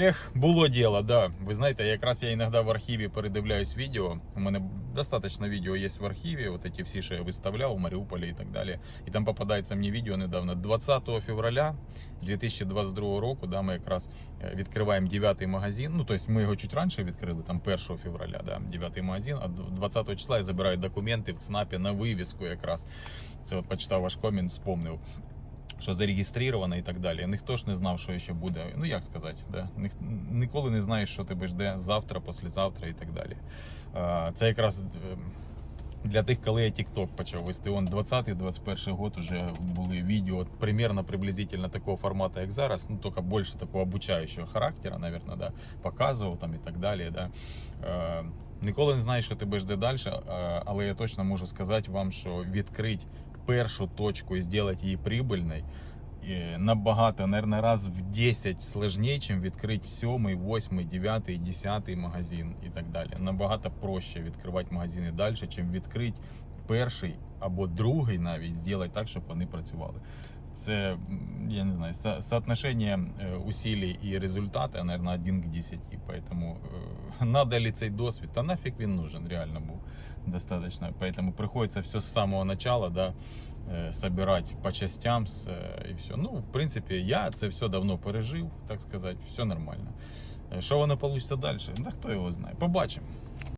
Ех, було діло, да. Ви знаєте, якраз я іноді в архіві передивляюсь відео. У мене достатньо відео є в архіві, от ці всі, що я виставляв у Маріуполі і так далі. І там попадається мені відео недавно. 20 февраля 2022 року, да, ми якраз е, відкриваємо 9 магазин. Ну, тобто ми його чуть раніше відкрили, там 1 февраля, да, 9 магазин, а 20 числа я забираю документи в ЦНАПі на вивіску якраз. Це от почитав ваш комент, вспомнив що зареєстровано і так далі. Ніхто ж не знав, що ще буде. Ну як сказати, да? Ніколи не знаєш, що тебе жде завтра, післязавтра і так далі. Це якраз е, для тих, коли я TikTok почав вести. Он 20-21 год уже були відео примерно приблизительно такого формату, як зараз, ну тільки більше такого обучаючого характеру, наверное, да, показував там і так далі. Да. Е, Ніколи не знаєш, що тебе жде далі, але я точно можу сказати вам, що відкрити першу точку і зробити її прибильною е, набагато, наверное, раз в 10 сложнее, чем відкрити 7, 8, 9, 10 магазин і так далі. Набагато проще відкривати магазини далі, чим відкрити перший або другий навіть, зробити так, щоб вони працювали. Це, м, я не знаю, со- соотношение е, усилий і результата, наверное, 1 к 10. Поэтому е, надо ли цей досвід? Та нафіг він нужен, реально був достаточно. Поэтому приходится все с самого начала, да, э, собирать по частям с, э, и все. Ну, в принципе, я це все давно пережив, так сказати, все нормально. Е, Що воно вийде далі? Да хто його знає. Побачимо.